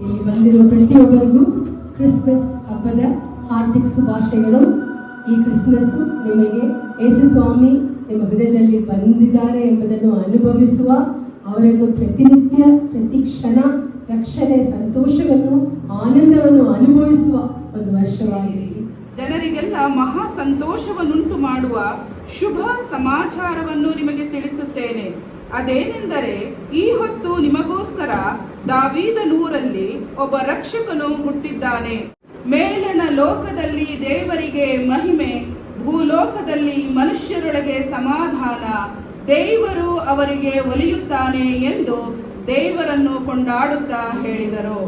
ಇಲ್ಲಿ ಬಂದಿರುವ ಪ್ರತಿಯೊಬ್ಬರಿಗೂ ಕ್ರಿಸ್ಮಸ್ ಹಬ್ಬದ ಹಾರ್ದಿಕ ಶುಭಾಶಯಗಳು. ಈ ಕ್ರಿಸ್ಮಸ್ ನಿಮಗೆ ಯೇಸು ಸ್ವಾಮಿ ನಿಮ್ಮ ಹೃದಯದಲ್ಲಿ ಬಂದಿದ್ದಾರೆ ಎಂಬುದನ್ನು ಅನುಭವಿಸುವ ಅವರನ್ನು ಪ್ರತಿನಿತ್ಯ ಪ್ರತಿ ಕ್ಷಣ ರಕ್ಷಣೆ, ಸಂತೋಷವನ್ನು, ಆನಂದವನ್ನು ಅನುಭವಿಸುವ ಒಂದು ವರ್ಷವಾಗಿರಲಿ. ಜನರಿಗೆಲ್ಲ ಮಹಾ ಸಂತೋಷವನ್ನುಂಟು ಮಾಡುವ ಶುಭ ಸಮಾಚಾರವನ್ನು ನಿಮಗೆ ತಿಳಿಸುತ್ತೇನೆ. ಅದೇನೆಂದರೆ ಈ ಹೊತ್ತು ನಿಮಗೋಸ್ಕರ ದಾವೀದಲೂರಲ್ಲಿ ಒಬ್ಬ ರಕ್ಷಕನು ಹುಟ್ಟಿದ್ದಾನೆ ಮೇಲಣ ಲೋಕದಲ್ಲಿ ದೇವರಿಗೆ ಮಹಿಮೆ ಭೂಲೋಕದಲ್ಲಿ ಮನುಷ್ಯರೊಳಗೆ ಸಮಾಧಾನ ದೇವರು ಅವರಿಗೆ ಒಲಿಯುತ್ತಾನೆ ಎಂದು ದೇವರನ್ನು ಕೊಂಡಾಡುತ್ತಾ ಹೇಳಿದರು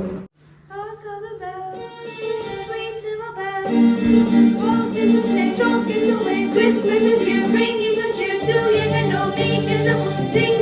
Christmas is here, the cheer to you. tem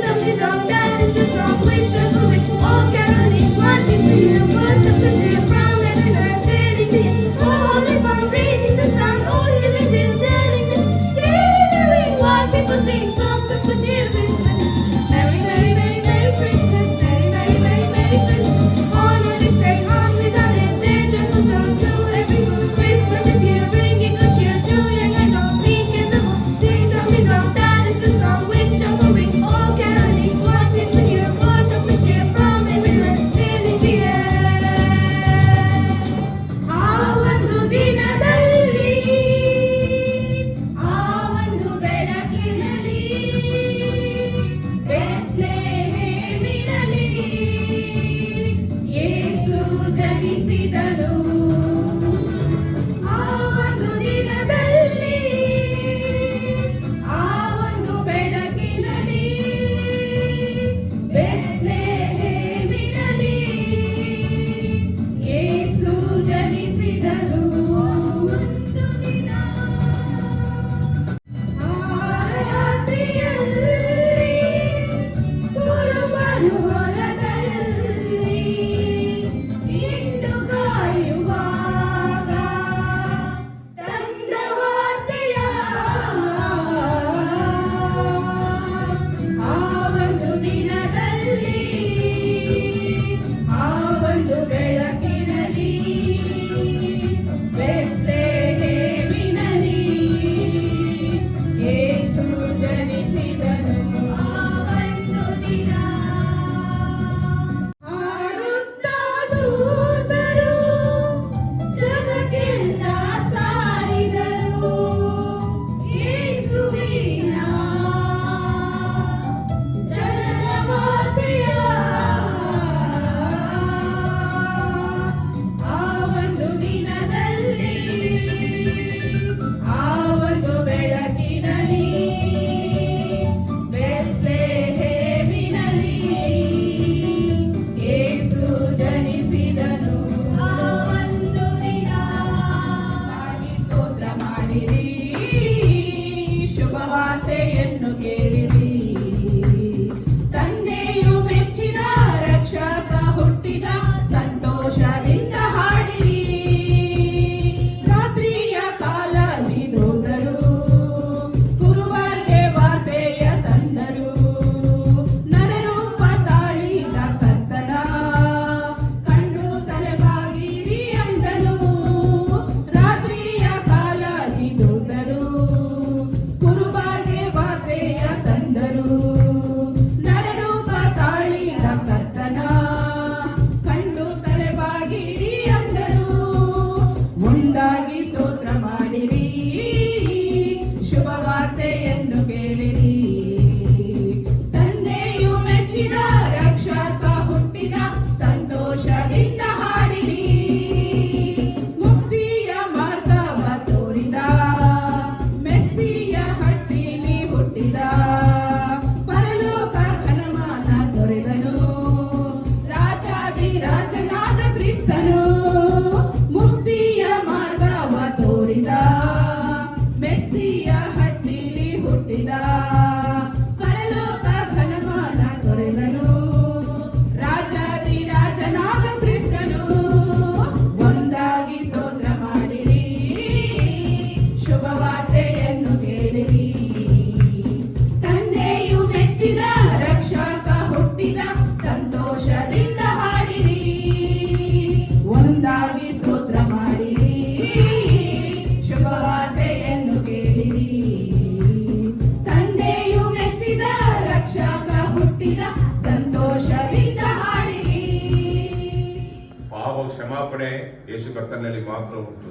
ಕ್ಷಮಾಪಣೆ ಯೇಸು ಕರ್ತನಲ್ಲಿ ಮಾತ್ರ ಉಂಟು.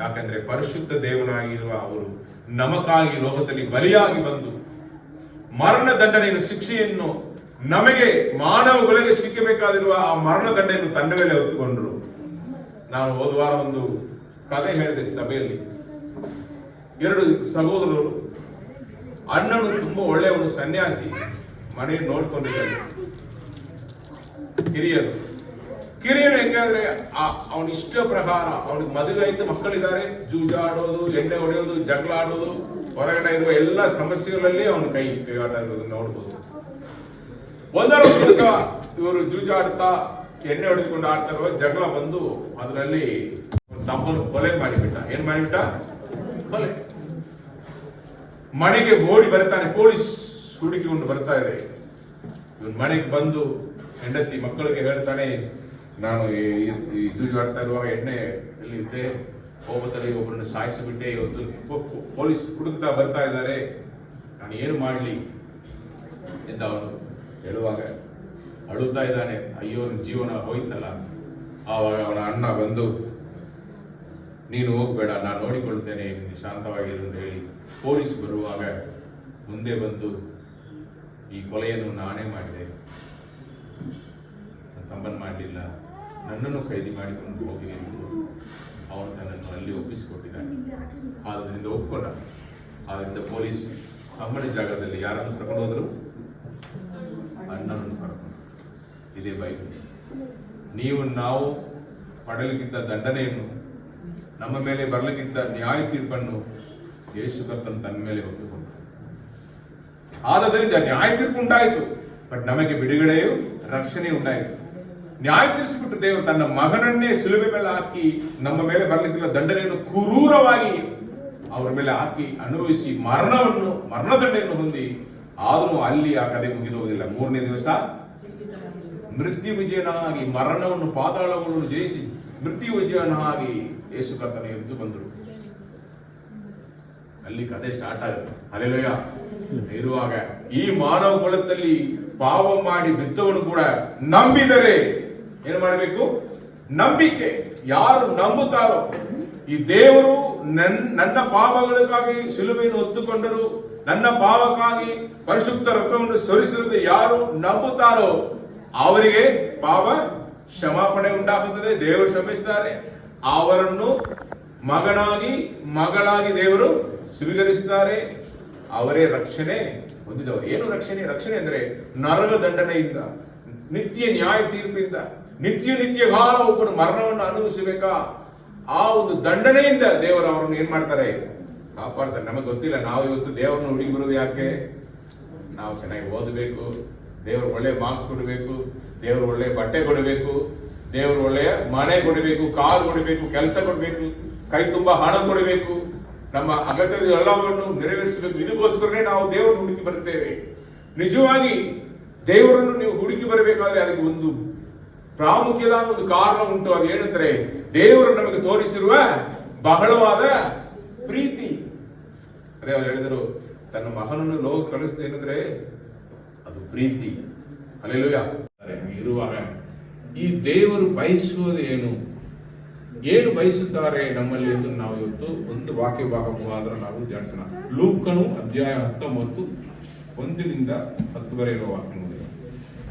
ಯಾಕಂದ್ರೆ ಪರಿಶುದ್ಧ ದೇವನಾಗಿರುವ ಅವರು ನಮಗಾಗಿ ಲೋಕದಲ್ಲಿ ಬಲಿಯಾಗಿ ಬಂದು ಮರಣ ದಂಡನೆಯನ್ನು, ಶಿಕ್ಷೆಯನ್ನು ನಮಗೆ ಮಾನವಗಳಿಗೆ ಸಿಕ್ಕಬೇಕಾದಿರುವ ಆ ಮರಣ ದಂಡೆಯನ್ನು ತನ್ನ ಮೇಲೆ ಹೊತ್ತುಕೊಂಡರು. ನಾನು ಹೋದ ಒಂದು ಕಥೆ ಹೇಳಿದೆ ಸಭೆಯಲ್ಲಿ. ಎರಡು ಸಹೋದರರು ಅಣ್ಣನು ತುಂಬಾ ಒಳ್ಳೆಯವನು, ಸನ್ಯಾಸಿ ಮನೆ ನೋಡ್ಕೊಂಡಿದ್ದಾರೆ. ಕಿರಿಯರು. ಕಿರಿಯರು ಹೆಂಗಾದ್ರೆ ಅವನ ಇಷ್ಟ ಪ್ರಕಾರ, ಅವನಿಗೆ ಮದುವೆ ಮಕ್ಕಳಿದ್ದಾರೆ, ಜೂಜಾಡೋದು ಎಣ್ಣೆ ಹೊಡೆಯೋದು, ಜಗಳ ಆಡೋದು, ಹೊರಗಡೆ ಇರುವ ಎಲ್ಲ ಸಮಸ್ಯೆಗಳಲ್ಲಿ ಅವನ ಕೈ ನೋಡ್ಬೋದು. ಒಂದರ ದಿವಸ ಇವರು ಜೂಜಾಡ್ತಾ, ಎಣ್ಣೆ ಹೊಡೆದುಕೊಂಡು ಆಡ್ತಾ ಇರುವ ಜಗಳ ಬಂದು ಅದರಲ್ಲಿ ತಮ್ಮನ್ನು ಕೊಲೆ ಮಾಡಿಬಿಟ್ಟ. ಏನ್ ಮಾಡಿಬಿಟ್ಟ? ಕೊಲೆ. ಮನೆಗೆ ಓಡಿ ಬರ್ತಾನೆ, ಪೊಲೀಸ್ ಹುಡುಕಿಕೊಂಡು ಬರ್ತಾ ಇದೆ. ಇವನ್ ಮನೆಗೆ ಬಂದು ಹೆಂಡತಿ ಮಕ್ಕಳಿಗೆ ಹೇಳ್ತಾನೆ ನಾನು ಈ- ಆಡ್ತಾ ಇರುವಾಗ ಎಣ್ಣೆ ಅಲ್ಲಿ ಇದ್ದೆ ಕೋಪದಲ್ಲಿ ಒಬ್ಬರನ್ನು ಸಾಯಿಸಿಬಿಟ್ಟೆ ಇವತ್ತು ಪೊಲೀಸ್ ಹುಡುಕ್ತಾ ಬರ್ತಾ ಇದ್ದಾರೆ. ನಾನು ಏನು ಮಾಡಲಿ ಎಂದು ಅವನು. ಹೇಳುವಾಗ ಅಳುತ್ತಾ ಇದ್ದಾನೆ, ಅಯ್ಯೋ ಜೀವನ ಹೋಯ್ತಲ್ಲ. ಆವಾಗ ಅವನ ಅಣ್ಣ ಬಂದು, ನೀನು ಹೋಗ್ಬೇಡ, ನಾನು ನೋಡಿಕೊಳ್ತೇನೆ, ನೀನು ಶಾಂತವಾಗಿರು ಅಂತ ಹೇಳಿ ಪೊಲೀಸ್ ಬರುವಾಗ ಮುಂದೆ ಬಂದು ಈ ಕೊಲೆಯನ್ನು ನಾನೇ ಮಾಡಿದೆ. ತಮ್ಮನ್ನು ತಮ್ಮನ್ ಮಾಡಲಿಲ್ಲ. ನನ್ನನ್ನು ಖೈದಿ ಮಾಡಿಕೊಂಡು ಹೋಗಿ ಎಂದು ಅವನು ತನ್ನನ್ನು ಅಲ್ಲಿ ಒಪ್ಪಿಸಿಕೊಟ್ಟಿದ್ದಾನೆ ಆದ್ದರಿಂದ ಒಪ್ಪಿಕೊಂಡ ಆದ್ದರಿಂದ ಪೊಲೀಸ್ ತಮ್ಮನ ಜಾಗದಲ್ಲಿ ಯಾರನ್ನು ಕರ್ಕೊಂಡು ಹೋದರು? ಅಣ್ಣನನ್ನು ಕರ್ಕೊಂಡು ಇದೇ ಬೈಕ್ ನೀವು ನಾವು ಪಡಲಿಕ್ಕಿದ್ದ ದಂಡನೆಯನ್ನು, ನಮ್ಮ ಮೇಲೆ ಬರಲಿಕ್ಕಿದ್ದ ನ್ಯಾಯ ತೀರ್ಪನ್ನು ಯೇಸು ಕರ್ತನು ತನ್ನ ಮೇಲೆ ಹೊತ್ತುಕೊಂಡ. ಆದ್ದರಿಂದ ನ್ಯಾಯ ತೀರ್ಪು ಉಂಟಾಯಿತು. ಬಟ್ ನಮಗೆ ಬಿಡುಗಡೆಯು ರಕ್ಷಣೆ ಉಂಟಾಯಿತು. ನ್ಯಾಯ ತೀರಿಸಿಬಿಟ್ಟು ದೇವರು ತನ್ನ ಮಗನನ್ನೇ ಸಿಲುಬೆ ಮೇಲೆ ಹಾಕಿ ನಮ್ಮ ಮೇಲೆ ಬರಲಿಕ್ಕಿಲ್ಲ, ದಂಡನೆಯನ್ನು ಕ್ರೂರವಾಗಿ ಅವರ ಮೇಲೆ ಹಾಕಿ ಅನುಭವಿಸಿ ಮರಣವನ್ನು ಮರಣದಂಡೆಯನ್ನು ಹೊಂದಿ ಆದರೂ ಅಲ್ಲಿ ಆ ಕಥೆ ಮುಗಿದೋದಿಲ್ಲ ಮೂರನೇ ದಿವಸ ಮೃತ್ಯು ವಿಜಯನಾಗಿ ಮರಣವನ್ನು ಪಾತಾಳವನ್ನು ಜಯಿಸಿ ಮೃತ್ಯು ವಿಜಯನಾಗಿ ಯೇಸು ಕರ್ತನ ಎದ್ದು ಬಂದರು. ಅಲ್ಲಿ ಕತೆ ಸ್ಟಾರ್ಟ್ ಆಗುತ್ತೆ. ಅಲೆಲೋಯ ಇರುವಾಗ ಈ ಮಾನವ ಕುಲದಲ್ಲಿ ಪಾವ ಮಾಡಿ ಬಿದ್ದವನು ಕೂಡ ನಂಬಿದರೆ ಏನು ಮಾಡಬೇಕು? ನಂಬಿಕೆ. ಯಾರು ನಂಬುತ್ತಾರೋ? ಈ ದೇವರು ನನ್, ನನ್ನ ಪಾಪಗಳಿಗಾಗಿ ಸಿಲುಬೆಯನ್ನು ಹೊತ್ತುಕೊಂಡರು. ನನ್ನ ಪಾಪಕ್ಕಾಗಿ ಪರಿಶುದ್ಧ ರಕ್ತವನ್ನು ಸರಿಸಿರುವುದು ಯಾರು ನಂಬುತ್ತಾರೋ? ಅವರಿಗೆ ಪಾಪ ಕ್ಷಮಾಪಣೆ ಉಂಟಾಗುತ್ತದೆ. ದೇವರು ಶ್ರಮಿಸುತ್ತಾರೆ ಅವರನ್ನು ಮಗನಾಗಿ, ಮಗಳಾಗಿ ದೇವರು ಸ್ವೀಕರಿಸುತ್ತಾರೆ. ಅವರೇ ರಕ್ಷಣೆ ಹೊಂದಿದವರು. ಏನು ರಕ್ಷಣೆ? ರಕ್ಷಣೆ ಅಂದ್ರೆ ನರಕ ದಂಡನೆಯಿಂದ, ನಿತ್ಯ ನ್ಯಾಯ ತೀರ್ಪಿಂದ ನಿತ್ಯ ನಿತ್ಯ ಕಾಲ ಒಬ್ಬನು ಮರಣವನ್ನು ಅನುಭವಿಸಬೇಕಾ? ಆ ಒಂದು ದಂಡನೆಯಿಂದ ದೇವರು ಅವರನ್ನು ಏನ್ ಮಾಡ್ತಾರೆ? ಕಾಪಾಡ್ತಾರೆ. ನಮಗೆ ಗೊತ್ತಿಲ್ಲ, ನಾವು ಇವತ್ತು ದೇವರನ್ನು ಹುಡುಗಿ ಬರೋದು ಯಾಕೆ? ನಾವು ಚೆನ್ನಾಗಿ ಓದಬೇಕು, ದೇವರು ಒಳ್ಳೆ ಮಾರ್ಕ್ಸ್ ಕೊಡಬೇಕು, ದೇವರು ಒಳ್ಳೆ ಬಟ್ಟೆ ಕೊಡಬೇಕು, ದೇವರು ಒಳ್ಳೆಯ ಮನೆ ಕೊಡಬೇಕು, ಕಾರು ಕೊಡಬೇಕು, ಕೆಲಸ ಕೊಡಬೇಕು, ಕೈ ತುಂಬಾ ಹಣ ಕೊಡಬೇಕು. ನಮ್ಮ ಅಗತ್ಯದ ಎಲ್ಲವನ್ನು ನೆರವೇರಿಸಬೇಕು. ಇದಕ್ಕೋಸ್ಕರನೇ ನಾವು ದೇವರನ್ನು ಹುಡುಕಿ ಬರುತ್ತೇವೆ. ನಿಜವಾಗಿ ದೇವರನ್ನು ನೀವು ಹುಡುಕಿ ಬರಬೇಕಾದ್ರೆ ಅದಕ್ಕೆ ಒಂದು ಪ್ರಾಮುಖ್ಯದ ಒಂದು ಕಾರಣ ಉಂಟು. ಅದು ಏನಂದ್ರೆ ದೇವರು ನಮಗೆ ತೋರಿಸಿರುವ ಬಹಳವಾದ ಪ್ರೀತಿ. ಅದೇ ಅವ್ರು ಹೇಳಿದರು, ತನ್ನ ಮಗನನ್ನು ಲೋಕ ಕಳಿಸಿದೆ ಏನಂದ್ರೆ, ಅದು ಪ್ರೀತಿ. ಅಲ್ಲೆಲ್ಲೂ ಇರುವಾಗ ಈ ದೇವರು ಬಯಸುವುದು ಏನು? ಏನು ಬಯಸುತ್ತಾರೆ ನಮ್ಮಲ್ಲಿ ಎಂದು ನಾವು ಇವತ್ತು ಒಂದು ವಾಕ್ಯ ಭಾಗ ಮುಖಾಂತರ ನಾವು ಧ್ಯಾನಿಸೋಣ. ಲೂಕನು ಅಧ್ಯಾಯ ಹತ್ತೊಂಬತ್ತು ಒಂದರಿಂದ ಹತ್ತುವರೆ ಇರುವ ವಾಕ್ಯ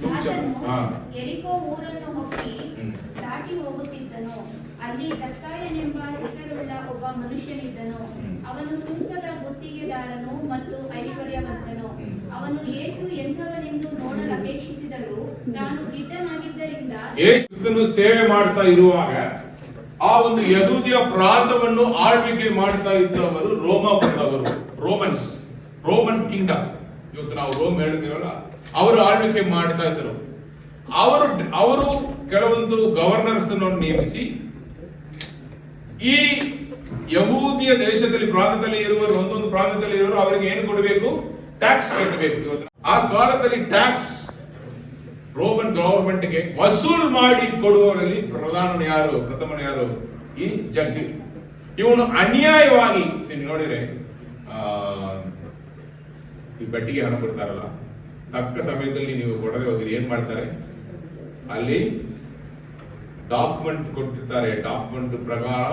ಎರಿಕೋ ಊರನ್ನು ಹೊಕ್ಕಿ. ದಾಟಿ ಹೋಗುತ್ತಿದ್ದನು. ಅಲ್ಲಿ ದಕ್ಕಾಯನೆಂಬ ಹೆಸರುಳ್ಳ ಒಬ್ಬ ಮನುಷ್ಯನಿದ್ದನು. ಅವನು ಸುಂಕದ ಗುತ್ತಿಗೆದಾರನು ಮತ್ತು ಐಶ್ವರ್ಯವಂತನು. ಅವನು ಯೇಸು ಎಂಥವನೆಂದು ನೋಡಲು ಅಪೇಕ್ಷಿಸಿದರು ತಾನು ಗಿಡ್ಡನಾಗಿದ್ದರಿಂದ ಯೇಸುನು ಸೇವೆ ಮಾಡ್ತಾ ಇರುವಾಗ ಆ ಒಂದು ಯಹೂದಿಯ ಪ್ರಾಂತವನ್ನು ಆಳ್ವಿಕೆ ಮಾಡ್ತಾ ಇದ್ದವರು ರೋಮ ಬಂದವರು. ರೋಮನ್ಸ್. Roman kingdom. ಇವತ್ತು ನಾವು ರೋಮ್ ಹೇಳ್ತೀವಲ್ಲ ಅವರು ಆಳ್ವಿಕೆ ಮಾಡ್ತಾ ಇದ್ರು. ಅವರು ಅವರು ಕೆಲವೊಂದು ಗವರ್ನರ್ಸ್ ನೇಮಿಸಿ ಈ ಯಹೂದಿಯ ದೇಶದಲ್ಲಿ ಪ್ರಾಂತದಲ್ಲಿ ಇರುವವರು ಒಂದೊಂದು ಪ್ರಾಂತದಲ್ಲಿ ಇರುವರು ಅವರಿಗೆ ಏನು ಕೊಡಬೇಕು? ಟ್ಯಾಕ್ಸ್ ಕಟ್ಟಬೇಕು ಇವತ್ತು. ಆ ಕಾಲದಲ್ಲಿ ಟ್ಯಾಕ್ಸ್ ರೋಮನ್ ಗವರ್ಮೆಂಟ್ಗೆ ವಸೂಲ್ ಮಾಡಿ ಕೊಡುವವರಲ್ಲಿ ಪ್ರಧಾನ ಯಾರು? ಪ್ರಥಮನ ಯಾರು? ಈ ಜಗ್ಗಿ. ಇವನು ಅನ್ಯಾಯವಾಗಿ see, ನೀವು ಈ ಬಡ್ಡಿಗೆ ಹಣ ಕೊಡ್ತಾರಲ್ಲ, ತಕ್ಕ ಸಮಯದಲ್ಲಿ ನೀವು ಕೊಡದೆ ಹೋಗಿದ್ರೆ ಏನ್ ಮಾಡ್ತಾರೆ? ಅಲ್ಲಿ ಡಾಕ್ಯುಮೆಂಟ್ ಕೊಟ್ಟಿರ್ತಾರೆ. ಡಾಕ್ಯುಮೆಂಟ್ ಪ್ರಕಾರ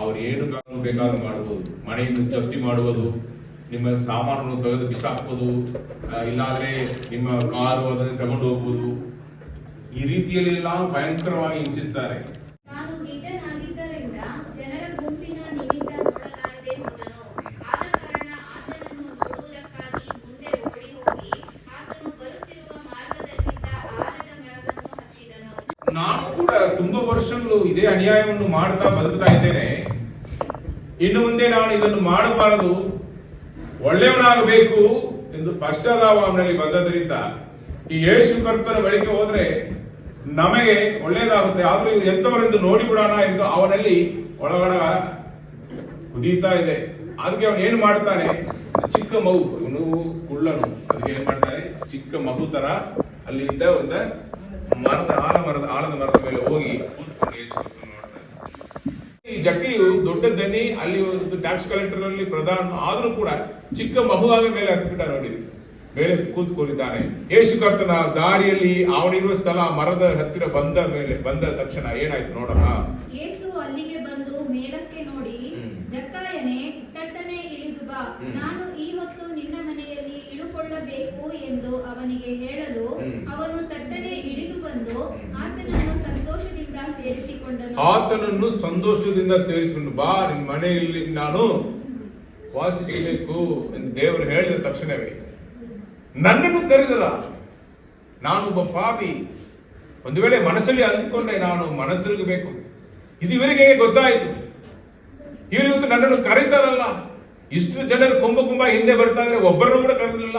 ಅವ್ರು ಏನು ಬೇಕಾದ್ರೂ ಮಾಡಬಹುದು ಮನೆಯನ್ನು ಜಪ್ತಿ ಮಾಡುವುದು ನಿಮ್ಮ ಸಾಮಾನು ತೆಗೆದು ಬಿಸಾಕ್ಬೋದು. ಇಲ್ಲಾದ್ರೆ ನಿಮ್ಮ ಕಾರು ಅದನ್ನು ತಗೊಂಡು ಹೋಗ್ಬೋದು. ಈ ರೀತಿಯಲ್ಲಿ ಎಲ್ಲ ಭಯಂಕರವಾಗಿ ಹಿಂಸಿಸ್ತಾರೆ ತಾನು ಗಿಡ್ಡನಾಗಿದ್ದರಿಂದ ಜನರ ಗುಂಪಿನ ನಿಮಿತ್ತ ನೋಡಲಾರದೆ ಹೋದನು ಆದ ಕಾರಣ ಆತನನ್ನು ನೋಡುವುದಕ್ಕಾಗಿ ಮುಂದೆ ಓಡಿ ಹೋಗಿ ಆತನು ಬರುತ್ತಿರುವ ಮಾರ್ಗದಲ್ಲಿದ್ದ ಆಲದ ಮರವನ್ನು ಹತ್ತಿದನು ನಾನು ಕೂಡ ತುಂಬಾ ವರ್ಷಗಳು ಇದೇ ಅನ್ಯಾಯವನ್ನು ಮಾಡ್ತಾ ಬದುಕ್ತಾ ಇದ್ದೇನೆ. ಇನ್ನು ಮುಂದೆ ನಾನು ಇದನ್ನು ಮಾಡಬಾರದು. ಒಳ್ಳೆಯವನಾಗಬೇಕು ಎಂದು ಪಶ್ಚಾತ್ತಾಪ ಅವನಲ್ಲಿ ಬಂದದರಿಂದ ಈ ಯೇಸು ಕರ್ತನ ಬಳಿಗೆ ಹೋದ್ರೆ ನಮಗೆ ಒಳ್ಳೆಯದಾಗುತ್ತೆ. ಆದ್ರೂ ಇವ್ರು ಎಂತವರೆಂದು ನೋಡಿಬಿಡೋಣ ಎಂದು ಅವನಲ್ಲಿ ಒಳಗಡ ಕುದೀತಾ ಇದೆ. ಅದಕ್ಕೆ ಅವನು ಏನು ಮಾಡ್ತಾನೆ? ಚಿಕ್ಕ ಮಗು. ಇವನು ಕುಳ್ಳನು. ಅದಕ್ಕೆ ಏನ್ ಮಾಡ್ತಾನೆ? ಚಿಕ್ಕ ಮಗು ತರ ಅಲ್ಲಿ ಇದ್ದ ಒಂದು ಮರದ ಆಲ ಮರದ ಆಲದ ಮರದ ಮೇಲೆ ಹೋಗಿ ಈ ಜಕ್ಕಿಯು ದೊಡ್ಡ ದನಿ ಅಲ್ಲಿ ಒಂದು ಟ್ಯಾಕ್ಸ್ ಕಲೆಕ್ಟರ್ ಅಲ್ಲಿ ಪ್ರಧಾನ ಆದ್ರೂ ಕೂಡ ಚಿಕ್ಕ ಮಗುವಾಗ ಮೇಲೆ ಹತ್ಬಿಟ್ಟ ನೋಡಿ. ಮೇಲೆ ಕೂತ್ಕೊಂಡಿದ್ದಾನೆ ಯೇಸು ಕರ್ತನ ದಾರಿಯಲ್ಲಿ ಅವನಿರುವ ಸ್ಥಳ ಮರದ ಹತ್ತಿರ ಬಂದ ಮೇಲೆ ಬಂದ ತಕ್ಷಣ ಏನಾಯ್ತು ನೋಡೋಣ ಯೇಸು ಅಲ್ಲಿಗೆ ಬಂದು ಮೇಲಕ್ಕೆ ನೋಡಿ ಹ್ಮ್. ಜಕ್ಕಾಯನೇ ತಟ್ಟನೆ ಇಳಿದು ಬಾ ಹ್ಮ್. ನಾನು ಈ ಹೊತ್ತು ನಿನ್ನ ಮನೆಯಲ್ಲಿ ಇಳುಕೊಳ್ಳಬೇಕು ಎಂದು ಅವನಿಗೆ ಹೇಳಲು ಹ್ಮ್. ಅವನು ತಟ್ಟನೆ ಇಳಿದು ಬಂದು ಹ್ಮ್. ಆತನನ್ನು ಸಂತೋಷದಿಂದ ಸೇರಿಸಿಕೊಂಡನು ಆತನನ್ನು ಸಂತೋಷದಿಂದ ಸೇರಿಸಿಕೊಂಡು, ಬಾ ನಿನ್ನ ಮನೆಯಲ್ಲಿ ನಾನು ವಾಸಿಸಬೇಕು ಎಂದು ದೇವರು ಹೇಳಿದ ತಕ್ಷಣವೇ, ನನ್ನನ್ನು ಕರೆದರ. ನಾನು ಒಬ್ಬ ಪಾಪಿ. ಒಂದು ವೇಳೆ ಮನಸ್ಸಲ್ಲಿ ಅಂದ್ಕೊಂಡೆ ನಾನು ಮನ ತಿರುಗಬೇಕು ಇದು ಇವರಿಗೆ ಗೊತ್ತಾಯಿತು? ಇವರು ನನ್ನನ್ನು ಕರೀತಾರಲ್ಲ. ಇಷ್ಟು ಜನರು ಕುಂಭ ಕುಂಭ ಹಿಂದೆ ಬರ್ತಾ ಇದ್ರೆ ಒಬ್ಬರನ್ನು ಕೂಡ ಕರೆದಿಲ್ಲ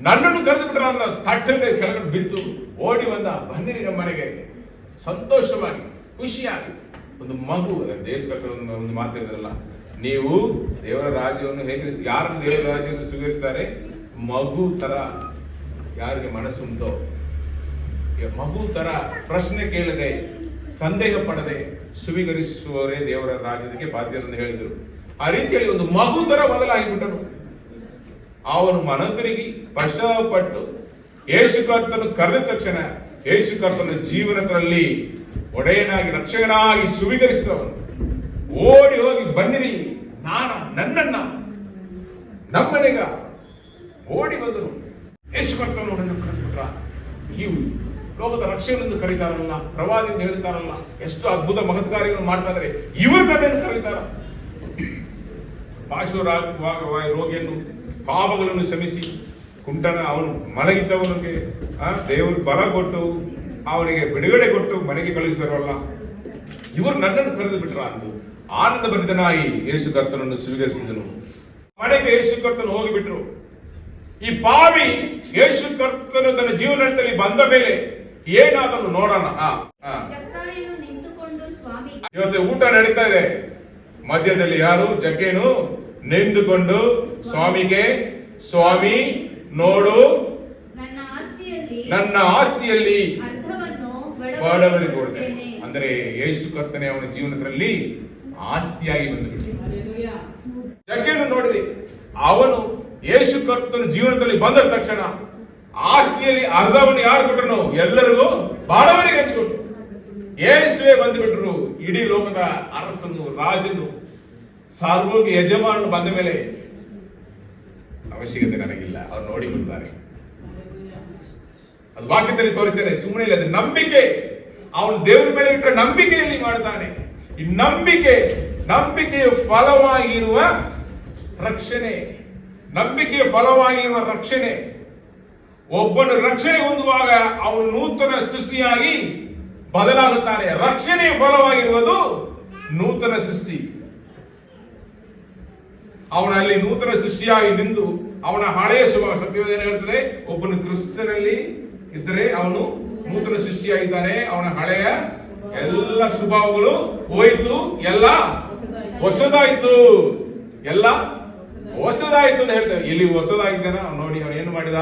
ನನ್ನನ್ನು ಕರೆದು ಬಿಟ್ರ ತಟ್ಟನೆ ಕೆಳಗಡೆ ಬಿದ್ದು ಓಡಿ ಬಂದ ಬನ್ನಿರಿ ನಮ್ಮ ಮನೆಗೆ. ಸಂತೋಷವಾಗಿ. ಖುಷಿಯಾಗಿ. ಒಂದು ಮಗು ದೇಶ ಒಂದು ಮಾತಿರಲ್ಲ ನೀವು ದೇವರ ರಾಜ್ಯವನ್ನು ಹೇಗೆ, ಯಾರು ದೇವರ ರಾಜ್ಯವನ್ನು ಸ್ವೀಕರಿಸ್ತಾರೆ? ಮಗು ತರ ಯಾರಿಗೆ ಮನಸ್ಸುಂಟೋ ಮಗು ತರ ಪ್ರಶ್ನೆ ಕೇಳದೆ, ಸಂದೇಹ ಪಡದೆ ಸ್ವೀಕರಿಸುವವರೇ ದೇವರ ರಾಜ್ಯಕ್ಕೆ ಬಾಧ್ಯರೆಂದು ಹೇಳಿದರು. ಆ ರೀತಿಯಲ್ಲಿ ಒಂದು ಮಗು ತರ ಬದಲಾಗಿಬಿಟ್ಟನು. ಅವನು ಮನ ತಿರುಗಿ ಪಶ್ಚಾತ್ತಾಪಪಟ್ಟು ಯೇಸು ಕರ್ತನು ಕರೆದ ತಕ್ಷಣ ಯೇಸು ಕರ್ತನ ಜೀವನದಲ್ಲಿ ಒಡೆಯನಾಗಿ ರಕ್ಷಕನಾಗಿ ಸ್ವೀಕರಿಸಿದವನು ಓಡಿ ಹೋಗಿ ಬನ್ನಿರಿ, ನಾನ ನನ್ನನ್ನ, ನಮ್ಮನೆಗ ಓಡಿ ಬಂದರು ಯೇಸು ಕರ್ತನು ಕರೆದ್ಬಿಟ್ರ ಇವು ಲೋಕದ ರಕ್ಷಣೆಯನ್ನು ಕರೀತಾರಲ್ಲ ಪ್ರವಾದಿಯಿಂದ ಹೇಳ್ತಾರಲ್ಲ, ಎಷ್ಟು ಅದ್ಭುತ ಮಹತ್ಕಾರ್ಯಗಳನ್ನು ಮಾಡ್ತಾ ಇದ್ದಾರೆ. ಇವರು ನನ್ನನ್ನು ಕರೀತಾರ. ಪಾರ್ಶ್ವರಾಗವಾಗಿ ರೋಗಿಯನ್ನು, ಪಾಪಗಳನ್ನು ಶ್ರಮಿಸಿ ಕುಂಟನ ಅವನು ಮಲಗಿದ್ದವನಿಗೆ ದೇವರು ಬಲ ಕೊಟ್ಟು ಅವನಿಗೆ ಬಿಡುಗಡೆ ಕೊಟ್ಟು ಮನೆಗೆ ಕಳುಹಿಸಿದರಲ್ಲ ಇವರು ನನ್ನನ್ನು ಕರೆದು ಬಿಟ್ರ. ಅಂದು ಆನಂದ ಬಂದಿದನಾಗಿ ಯೇಸು ಕರ್ತನನ್ನು ಸ್ವೀಕರಿಸಿದನು. ಮನೆಗೆ ಯೇಸು ಕರ್ತನು ಹೋಗಿಬಿಟ್ರು ಈ ಪಾವಿ ಯೇಸು ಕರ್ತನು ತನ್ನ ಜೀವನದಲ್ಲಿ ಬಂದ ಮೇಲೆ ಏನಾದರೂ ನೋಡೋಣ. ಇವತ್ತು ಊಟ ನಡೀತಾ ಇದೆ. ಮಧ್ಯದಲ್ಲಿ ಯಾರು? ಜಕ್ಕೇನು ನಿಂತುಕೊಂಡು ಸ್ವಾಮಿಗೆ ಸ್ವಾಮಿ ನೋಡು. ನನ್ನ ಆಸ್ತಿಯಲ್ಲಿ ಬಡವರಿಗೆ ಕೊಡ್ತೇನೆ ಅಂದ್ರೆ ಯೇಸು ಕರ್ತನೆ ಅವನ ಜೀವನದಲ್ಲಿ ಆಸ್ತಿಯಾಗಿ ಬಂದ್ಬಿಟ್ಟು ಜಗ್ಗೇನು ನೋಡಿದೆ ಅವನು ಯೇಸು ಕರ್ತನ ಜೀವನದಲ್ಲಿ ಬಂದ ತಕ್ಷಣ ಆಸ್ತಿಯಲ್ಲಿ ಅರ್ಧವನ್ನು ಯಾರು ಕೊಟ್ಟರು? ಎಲ್ಲರಿಗೂ ಬಾಡವರಿಗೆ ಹಂಚಿಕೊಟ್ರು ಯೇಸುವೆ ಬಂದುಬಿಟ್ರು. ಇಡೀ ಲೋಕದ ಅರಸನು, ರಾಜನು ಸಾರ್ವೋಗಿ ಯಜಮಾನನು ಬಂದ ಮೇಲೆ ಅವಶ್ಯಕತೆ ನನಗಿಲ್ಲ. ಅವ್ರು ನೋಡಿಕೊಳ್ತಾರೆ ಅದು ವಾಕ್ಯದಲ್ಲಿ ತೋರಿಸ್ತೇನೆ. ಸುಮ್ಮನೆ ಇಲ್ಲ ಅದು ನಂಬಿಕೆ. ಅವನು ದೇವರ ಮೇಲೆ ಇಟ್ಟ ನಂಬಿಕೆಯಲ್ಲಿ ಮಾಡ್ತಾನೆ. ಈ ನಂಬಿಕೆ, ನಂಬಿಕೆಯ ಫಲವಾಗಿರುವ ರಕ್ಷಣೆ. ನಂಬಿಕೆಯ ಫಲವಾಗಿರುವ ರಕ್ಷಣೆ. ಒಬ್ಬನು ರಕ್ಷಣೆ ಹೊಂದುವಾಗ ಅವನು ನೂತನ ಸೃಷ್ಟಿಯಾಗಿ ಬದಲಾಗುತ್ತಾನೆ. ರಕ್ಷಣೆಯ ಫಲವಾಗಿರುವುದು ನೂತನ ಸೃಷ್ಟಿ. ಅವನಲ್ಲಿ ನೂತನ ಸೃಷ್ಟಿಯಾಗಿ ನಿಂದು ಅವನ ಹಳೆಯ ಸ್ವಭಾವ ಸತ್ಯವೇದ ಏನು ಹೇಳ್ತದೆ, ಒಬ್ಬನು ಕ್ರಿಸ್ತನಲ್ಲಿ ಇದ್ದರೆ ಅವನು ನೂತನ ಸೃಷ್ಟಿಯಾಗಿದ್ದಾನೆ ಅವನ ಹಳೆಯ ಎಲ್ಲ ಸ್ವಭಾವಗಳು ಹೋಯಿತು ಎಲ್ಲ ಹೊಸದಾಯ್ತು. ಎಲ್ಲ ಹೊಸದಾಯ್ತು ಅಂತ ಹೇಳ್ತೇವೆ. ಇಲ್ಲಿ ಹೊಸದಾಗಿದ್ದಾನೆ ಅವ್ನು ನೋಡಿ ಅವನು ಏನು ಮಾಡಿದ?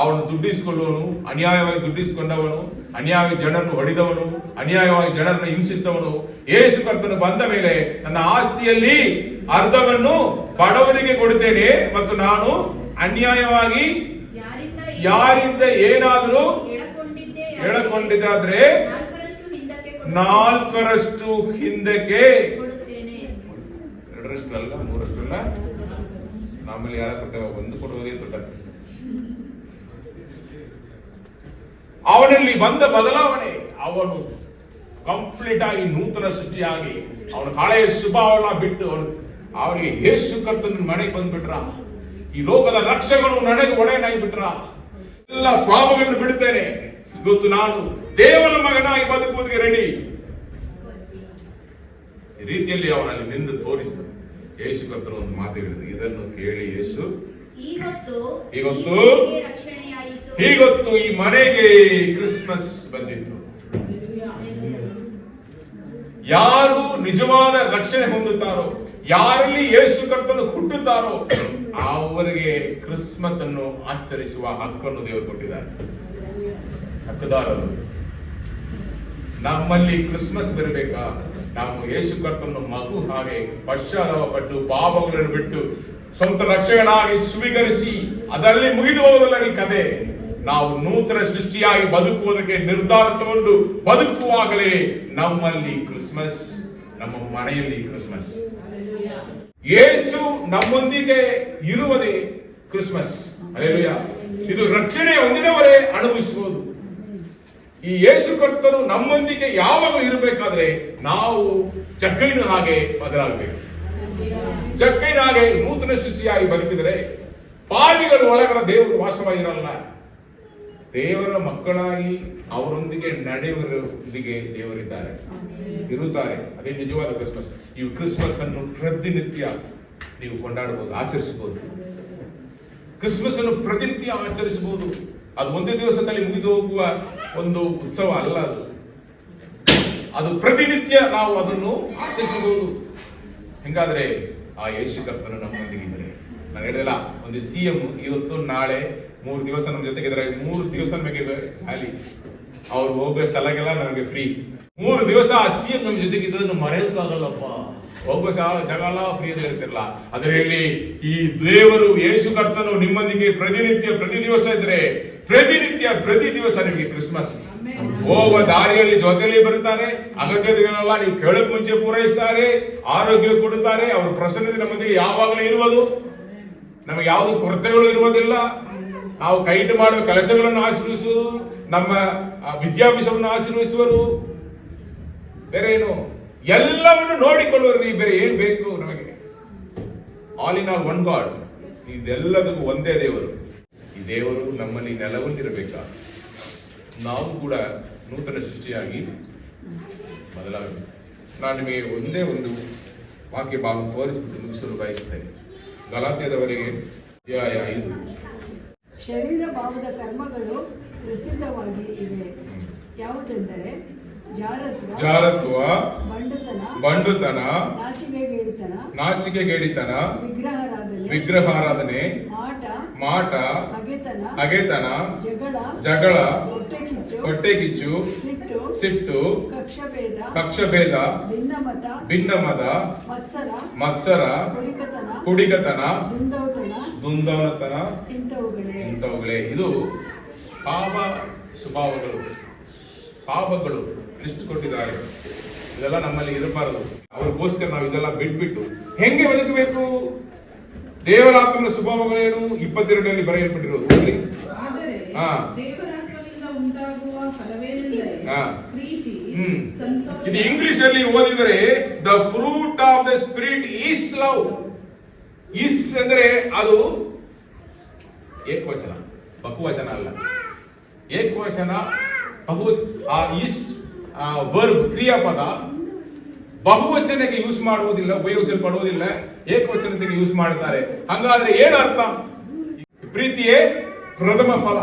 ಅವನು ದುಡ್ಡಿಸ್ಕೊಳ್ಳುವನು ಅನ್ಯಾಯವಾಗಿ ದುಡ್ಡಿಸ್ಕೊಂಡವನು ಅನ್ಯಾಯವಾಗಿ ಜನರನ್ನು ಹೊಡೆದವನು ಅನ್ಯಾಯವಾಗಿ ಜನರನ್ನು ಹಿಂಸಿಸಿದವನು. ಯೇಸು ಕರ್ತನು ಬಂದ ಮೇಲೆ ನನ್ನ ಆಸ್ತಿಯಲ್ಲಿ ಅರ್ಧವನ್ನು ಬಡವನಿಗೆ ಕೊಡುತ್ತೇನೆ ಮತ್ತು ನಾನು ಅನ್ಯಾಯವಾಗಿ ಯಾರಿಂದ ಏನಾದರೂ ಎಳಕೊಂಡಿದ್ದೆ ಎಳಕೊಂಡಿದ್ದಾದ್ರೆ ನಾಲ್ಕರಷ್ಟು ಹಿಂದಕ್ಕೆ ಎರಡರಷ್ಟು ಅಲ್ಲ ಮೂರಷ್ಟು ಅಲ್ಲ ನಮ್ಮಲ್ಲಿ ಯಾರ ಕೊಡ್ತೇವೆ? ಒಂದು ಕೊಡುವುದೇ ದೊಡ್ಡ ಅವನಲ್ಲಿ ಬಂದ ಬದಲಾವಣೆ ಅವನು ಕಂಪ್ಲೀಟ್ ಆಗಿ ನೂತನ ಸೃಷ್ಟಿಯಾಗಿ ಅವನ ಹಳೆಯ ಸ್ವಭಾವನ ಬಿಟ್ಟು ಅವನು ಅವನಿಗೆ ಯೇಸು ಕರ್ತನ ಮನೆಗೆ ಬಂದ್ಬಿಟ್ರ. ಈ ಲೋಕದ ರಕ್ಷಕನು ನನಗೆ ಒಡೆಯನಾಗಿ ಬಿಟ್ರ ಎಲ್ಲ ಪಾಪಗಳನ್ನು ಬಿಡುತ್ತೇನೆ. ಇವತ್ತು ನಾನು ದೇವರ ಮಗನಾಗಿ ಬದುಕುವುದಕ್ಕೆ ರೆಡಿ ಈ ರೀತಿಯಲ್ಲಿ ಅವನಲ್ಲಿ ನಿಂದು ತೋರಿಸಿದ ಯೇಸು ಕರ್ತನ ಒಂದು ಮಾತು ಹೇಳಿದ್ರು ಇದನ್ನು ಕೇಳಿ ಯೇಸು ಇವತ್ತು ಹೀಗೊತ್ತು ಈ ಮನೆಗೆ ಕ್ರಿಸ್ಮಸ್ ಬಂದಿತ್ತು. ಯಾರು ನಿಜವಾದ ರಕ್ಷಣೆ ಹೊಂದುತ್ತಾರೋ ಯಾರಲ್ಲಿ ಯೇಸು ಕರ್ತನು ಹುಟ್ಟುತ್ತಾರೋ ಅವರಿಗೆ ಕ್ರಿಸ್ಮಸ್ ಅನ್ನು ಆಚರಿಸುವ ಹಕ್ಕನ್ನು ದೇವರು ಕೊಟ್ಟಿದ್ದಾರೆ. ಹಕ್ಕುದಾರರು. ನಮ್ಮಲ್ಲಿ ಕ್ರಿಸ್ಮಸ್ ಬರಬೇಕಾ? ನಾವು ಯೇಸು ಕರ್ತನ ಮಗು ಹಾಗೆ ಪಶ್ಚಾತ್ತಾಪ ಪಟ್ಟು ಪಾಪಗಳನ್ನು ಬಿಟ್ಟು ಸ್ವಂತ ರಕ್ಷಕನಾಗಿ ಸ್ವೀಕರಿಸಿ ಅದರಲ್ಲಿ ಮುಗಿದು ಹೋಗುವುದಿಲ್ಲ ಈ ಕತೆ ನಾವು ನೂತನ ಸೃಷ್ಟಿಯಾಗಿ ಬದುಕುವುದಕ್ಕೆ ನಿರ್ಧಾರ ತಗೊಂಡು ಬದುಕುವಾಗಲೇ ನಮ್ಮಲ್ಲಿ ಕ್ರಿಸ್ಮಸ್, ನಮ್ಮ ಮನೆಯಲ್ಲಿ ಕ್ರಿಸ್ಮಸ್. ಯೇಸು ನಮ್ಮೊಂದಿಗೆ ಇರುವುದೇ ಕ್ರಿಸ್ಮಸ್. ಅಲ್ಲೆಲುಯ್ಯ ಇದು ರಕ್ಷಣೆ ಹೊಂದಿದವರೇ ಅನುಭವಿಸಬಹುದು ಈ ಯೇಸು ಕರ್ತನು ನಮ್ಮೊಂದಿಗೆ ಯಾವಾಗಲೂ ಇರಬೇಕಾದ್ರೆ ನಾವು ಚಕ್ಕೈನ ಹಾಗೆ ಬದಲಾಗಬೇಕು. ಚಕ್ಕೈನ ಹಾಗೆ ನೂತನ ಶಿಷ್ಯಾಗಿ ಬದುಕಿದರೆ ಪಾಪಿಗಳು ಒಳಗಡೆ ದೇವರು ವಾಸವಾಗಿರಲ್ಲ ದೇವರ ಮಕ್ಕಳಾಗಿ ಅವರೊಂದಿಗೆ ನಡೆಯುವರೊಂದಿಗೆ ದೇವರಿದ್ದಾರೆ. ಇರುತ್ತಾರೆ. ಅದೇ ನಿಜವಾದ ಕ್ರಿಸ್ಮಸ್. ಈ ಕ್ರಿಸ್ಮಸ್ ಅನ್ನು ಪ್ರತಿನಿತ್ಯ ನೀವು ಕೊಂಡಾಡಬಹುದು, ಆಚರಿಸಬಹುದು. ಕ್ರಿಸ್ಮಸ್ ಅನ್ನು ಪ್ರತಿನಿತ್ಯ ಆಚರಿಸಬಹುದು. ಅದು ಒಂದೇ ದಿವಸದಲ್ಲಿ ಮುಗಿದು ಹೋಗುವ ಒಂದು ಉತ್ಸವ ಅಲ್ಲ ಅದು. ಅದು ಪ್ರತಿನಿತ್ಯ ನಾವು ಅದನ್ನು ಆಚರಿಸಬಹುದು. ಹೆಂಗಾದ್ರೆ ಆ ಯೇಸು ಕರ್ತನು ನಮ್ಮೊಂದಿಗೆ ಇದ್ರೆ ನಾನು ಹೇಳಿದಲ್ಲ, ಒಂದು ಸಿ ಎಂ ಇವತ್ತು, ನಾಳೆ, ಮೂರು ದಿವಸ ನಮ್ಮ ಜೊತೆಗಿದ್ರೆ ಮೂರು ದಿವಸ ನಮಗೆ ಖಾಲಿ. ಅವ್ರು ಹೋಗೋ ಸ್ಥಳಗೆಲ್ಲ ನಮಗೆ ಫ್ರೀ ಮೂರು ದಿವಸ ಆ ಸಿ ಎಂ ನಮ್ಮ ಜೊತೆಗಿದ್ದನ್ನು ಮರೆಯೋಕ್ಕಾಗಲ್ಲಪ್ಪ. ಹೋಗೋ ಜಾ- ಜಾಗ ಎಲ್ಲ ಫ್ರೀ ಅಂತ ಇರ್ತಿರಲ್ಲ ಅದರಲ್ಲಿ ಈ ದೇವರು ಯೇಸು ಕರ್ತನು ನಿಮ್ಮೊಂದಿಗೆ ಪ್ರತಿನಿತ್ಯ ಪ್ರತಿ ದಿವಸ ಇದ್ರೆ ಪ್ರತಿನಿತ್ಯ ಪ್ರತಿ ದಿವಸ ನಿಮಗೆ ಕ್ರಿಸ್ಮಸ್. ಹೋಗುವ ದಾರಿಯಲ್ಲಿ ಜೊತೆಯಲ್ಲಿ ಬರುತ್ತಾರೆ. ಅಗತ್ಯತೆಗಳೆಲ್ಲ ನೀವು ಕೇಳಕ್ ಮುಂಚೆ ಪೂರೈಸ್ತಾರೆ. ಆರೋಗ್ಯ ಕೊಡುತ್ತಾರೆ. ಅವರ ಪ್ರಸನ್ನತೆ ನಮ್ಮೊಂದಿಗೆ ಯಾವಾಗಲೂ ಇರುವುದು. ನಮಗೆ ಯಾವುದು ಕೊರತೆಗಳು ಇರುವುದಿಲ್ಲ. ನಾವು ಕೈಟ್ ಮಾಡುವ ಕೆಲಸಗಳನ್ನು ಆಶೀರ್ವಿಸುವುದು. ನಮ್ಮ ವಿದ್ಯಾಭ್ಯಾಸವನ್ನು ಆಶೀರ್ವಿಸುವರು. ಬೇರೆ ಏನು? ಎಲ್ಲವನ್ನು ನೋಡಿಕೊಳ್ಳುವರು ಬೇರೆ ಏನ್ ಬೇಕು ನಮಗೆ? All in all one God ಇದೆಲ್ಲದಕ್ಕೂ ಒಂದೇ ದೇವರು. ಈ ದೇವರು ನಮ್ಮಲ್ಲಿ ನೆಲವೊಂದಿರಬೇಕಾ ನಾವು ಕೂಡ ನೂತನ ಸೃಷ್ಟಿಯಾಗಿ ಬದಲಾಗಬೇಕು. ನಾನು ನಿಮಗೆ ಒಂದೇ ಒಂದು ವಾಕ್ಯ ಭಾಗ ತೋರಿಸಿಬಿಟ್ಟು ಮುಗಿಸಲು ಬಯಸುತ್ತೇನೆ. ಗಲಾತ್ಯದವರಿಗೆ ಅಧ್ಯಾಯ ಐದು. ಶರೀರ ಭಾವದ ಕರ್ಮಗಳು ಪ್ರಸಿದ್ಧವಾಗಿ ಇವೆ. ಯಾವುದೆಂದರೆ ಜಾರತ್ವ ಬಂಡುತನ ನಾಚಿಕೆಗೇಡಿತನ ವಿಗ್ರಹಾರಾಧನೆ ಮಾಟ ಅಗೆತನ ಹಗೆತನ ಜಗಳ ಹೊಟ್ಟೆ ಕಿಚ್ಚು ಸಿಟ್ಟು ಕಕ್ಷಭೇದ ಭಿನ್ನಮತ ಭಿನ್ನಮದ ಮತ್ಸರ ಕುಡಿಗತನ ಕುಡಿಕತನ ದುಂದವನತನ ಇಂಥವುಗಳೇ. ಇದು ಪಾಪ ಸ್ವಭಾವಗಳು ಪಾಪಗಳು. ಲಿಸ್ಟ್ ಕೊಟ್ಟಿದ್ದಾರೆ. ಇದೆಲ್ಲ ನಮ್ಮಲ್ಲಿ ಇರಬಾರದು. ಅವ್ರಿಗೋಸ್ಕರ ನಾವು ಇದೆಲ್ಲ ಬಿಟ್ಬಿಟ್ಟು ಹೆಂಗೆ ಬದುಕಬೇಕು? ದೇವರಾತ್ಮನ ಸ್ವಭಾವಗಳೇನು ಇಪ್ಪತ್ತೆರಡರಲ್ಲಿ ಬರೆಯಲ್ಪಟ್ಟಿರೋದು. ಇದು ಇಂಗ್ಲಿಷ್ ಅಲ್ಲಿ ಓದಿದರೆ the fruit of the spirit is love. Is ಅಂದ್ರೆ ಅದು ಏಕವಚನ ಬಹುವಚನ ಅಲ್ಲ. ಏಕವಚನ ಬಹು ಆ ಈಸ್ ವರ್ಬ್ ಕ್ರಿಯಾಪದ ಬಹುವಚನಕ್ಕೆ ಯೂಸ್ ಮಾಡುವುದಿಲ್ಲ ಉಪಯೋಗಿಸಲ್ಪಡುವುದಿಲ್ಲ ಏಕವಚನತೆಗೆ ಯೂಸ್ ಮಾಡುತ್ತಾರೆ. ಹಂಗಾದ್ರೆ ಏನು ಅರ್ಥ ಪ್ರೀತಿಯೇ ಪ್ರಥಮ ಫಲ.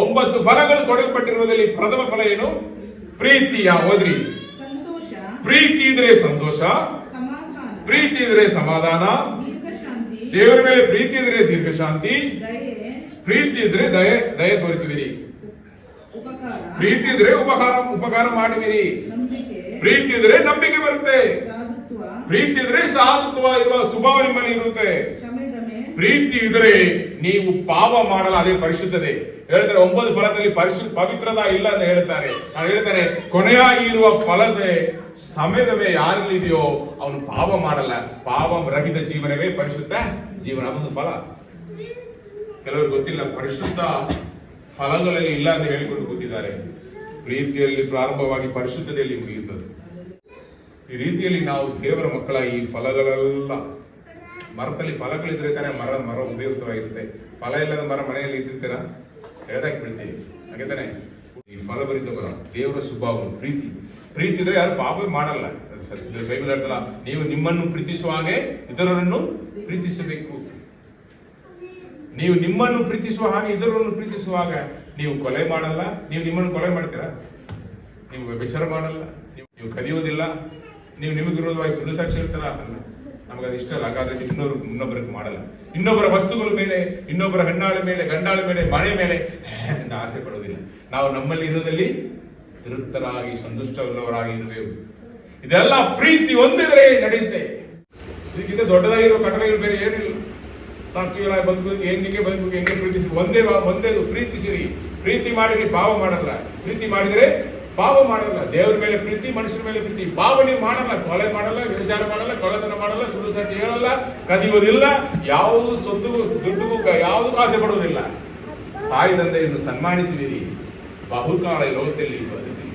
ಒಂಬತ್ತು ಫಲಗಳು ಕೊಡಲ್ಪಟ್ಟಿರುವುದರಲ್ಲಿ ಪ್ರಥಮ ಫಲ ಏನು? ಪ್ರೀತಿಯ ಓದ್ರಿ ಪ್ರೀತಿ ಇದ್ರೆ ಸಂತೋಷ. ಪ್ರೀತಿ ಇದ್ರೆ ಸಮಾಧಾನ. ದೇವರ ಮೇಲೆ ಪ್ರೀತಿ ಇದ್ರೆ ದೀರ್ಘಶಾಂತಿ. ಪ್ರೀತಿ ಇದ್ರೆ ದಯೆ ದಯೆ ತೋರಿಸುವಿರಿ ಉಪಕಾರ ಪ್ರೀತಿ ಇದ್ರೆ ಉಪಕಾರ ಉಪಕಾರ ಮಾಡುವಿರಿ. ಪ್ರೀತಿ ಇದ್ರೆ ನಂಬಿಕೆ ಬರುತ್ತೆ. ಪ್ರೀತಿ ಇದ್ರೆ ಸಾಧುತ್ವ ಇರುವ ಸ್ವಭಾವ ನಿಮ್ಮಲ್ಲಿ ಇರುತ್ತೆ. ಪ್ರೀತಿ ಇದ್ರೆ ನೀವು ಪಾಪ ಮಾಡಲ್ಲ ಅದೇ ಪರಿಶುದ್ಧತೆ. ಹೇಳ್ತಾರೆ ಒಂಬತ್ತು ಫಲದಲ್ಲಿ ಪರಿಶು ಪವಿತ್ರದ ಇಲ್ಲ ಅಂತ ಹೇಳ್ತಾರೆ. ನಾನು ಹೇಳ್ತಾರೆ ಕೊನೆಯಾಗಿ ಇರುವ ಫಲವೇ ಸಮಯದವೇ ಯಾರಲ್ಲಿದೆಯೋ ಅವನು ಪಾಪ ಮಾಡಲ್ಲ. ಪಾಪ ರಹಿತ ಜೀವನವೇ ಪರಿಶುದ್ಧ ಜೀವನ. ಒಂದು ಫಲ. ಕೆಲವರು ಗೊತ್ತಿಲ್ಲ ಪರಿಶುದ್ಧ ಫಲಗಳಲ್ಲಿ ಇಲ್ಲ ಅಂತ ಹೇಳಿಕೊಂಡು ಕೂತಿದ್ದಾರೆ. ಪ್ರೀತಿಯಲ್ಲಿ ಪ್ರಾರಂಭವಾಗಿ ಪರಿಶುದ್ಧತೆಯಲ್ಲಿ ಮುಗಿಯುತ್ತದೆ. ಈ ರೀತಿಯಲ್ಲಿ ನಾವು ದೇವರ ಮಕ್ಕಳ ಈ ಫಲಗಳೆಲ್ಲ, ಮರದಲ್ಲಿ ಫಲಗಳಿದ್ರೆ ತಾನೇ ಮರ ಮರ ಉಪಯುಕ್ತವಾಗಿರುತ್ತೆ ಫಲ ಇಲ್ಲದ ಮರ ಮನೆಯಲ್ಲಿ ಇಟ್ಟಿರ್ತೀರಾ? ಹೇಳ್ದಾಕ್ ಬಿಡ್ತೀವಿ ಹಾಗೆ ತಾನೆ? ಈ ಫಲಭರಿತ ಬರ. ದೇವರ ಸ್ವಭಾವ, ಪ್ರೀತಿ. ಪ್ರೀತಿ ಇದ್ರೆ ಯಾರು ಪಾಪ ಮಾಡಲ್ಲ. ಬೈಬಲ್ ಹೇಳ್ತಲ್ಲ, ನೀವು ನಿಮ್ಮನ್ನು ಪ್ರೀತಿಸುವ ಹಾಗೆ ಇತರರನ್ನು ಪ್ರೀತಿಸಬೇಕು. ನೀವು ನಿಮ್ಮನ್ನು ಪ್ರೀತಿಸುವ ಹಾಗೆ ಇದರನ್ನು ಪ್ರೀತಿಸುವಾಗ ನೀವು ಕೊಲೆ ಮಾಡಲ್ಲ. ನೀವು ನಿಮ್ಮನ್ನು ಕೊಲೆ ಮಾಡ್ತೀರಾ? ನೀವು ವಿಚಾರ ಮಾಡಲ್ಲ. ನೀವು ಕದಿಯೋದಿಲ್ಲ ನೀವು ನಿಮಗೆ ವಿರೋಧವಾಗಿ ಸುಳ್ಳು ಸಾಕ್ಷಿ ಇರ್ತಾರ ಅಲ್ಲ. ನಮಗೆ ಅದು ಇಷ್ಟ ಅಲ್ಲ. ಹಾಗಾದ್ರೆ ಇನ್ನೊಬ್ರು ಇನ್ನೊಬ್ಬರಿಗೆ ಮಾಡಲ್ಲ. ಇನ್ನೊಬ್ಬರ ವಸ್ತುಗಳ ಮೇಲೆ, ಇನ್ನೊಬ್ಬರ ಹೆಣ್ಣಾಳ ಮೇಲೆ, ಗಂಡಾಳ ಮೇಲೆ, ಮನೆ ಮೇಲೆ ಅಂತ ಆಸೆ ಪಡೋದಿಲ್ಲ ನಾವು ನಮ್ಮಲ್ಲಿ ಇರೋದಲ್ಲಿ ತೃಪ್ತರಾಗಿ, ಸಂತುಷ್ಟವುಳ್ಳವರಾಗಿ ಇರಬೇಕು ಇದೆಲ್ಲ ಪ್ರೀತಿ ಹೊಂದಿದ್ರೆ ನಡೆಯುತ್ತೆ. ಇದಕ್ಕಿಂತ ದೊಡ್ಡದಾಗಿರೋ ಕಟ್ಟಡಗಳು ಬೇರೆ ಏನಿಲ್ಲ. ಸಾಕ್ಷಿಗಳಾಗಿ ಬದುಕೋದಕ್ಕೆ ಹೆಂಗೆ ಬದುಕಬೇಕು ಹೆಂಗೆ ಪ್ರೀತಿಸಿ ಒಂದೇ ಒಂದೇದು, ಪ್ರೀತಿಸಿರಿ. ಪ್ರೀತಿ ಮಾಡಿರಿ ಭಾವ ಮಾಡಲ್ಲ. ಪ್ರೀತಿ ಮಾಡಿದರೆ ಪಾಪ ಮಾಡಲ್ಲ. ದೇವರ ಮೇಲೆ ಪ್ರೀತಿ, ಮನುಷ್ಯರ ಮೇಲೆ ಪ್ರೀತಿ. ಪಾಪ ನೀವು ಮಾಡಲ್ಲ. ಕೊಲೆ ಮಾಡಲ್ಲ ವಿಚಾರ ಮಾಡಲ್ಲ ಕೊಳೆತನ ಮಾಡಲ್ಲ, ಸುಳ್ಳು ಸಾಕ್ಷಿ ಹೇಳಲ್ಲ, ಕದಿಯುವುದಿಲ್ಲ, ಯಾವುದು ಸೊತ್ತುಗೂ, ದುಡ್ಡುಗೂ ಯಾವುದು ಆಸೆ ಪಡುವುದಿಲ್ಲ. ತಾಯಿ ತಂದೆಯನ್ನು ಸನ್ಮಾನಿಸಿದಿರಿ. ಬಹುಕಾಲ ಲೋಕದಲ್ಲಿ ಬದುಕಿ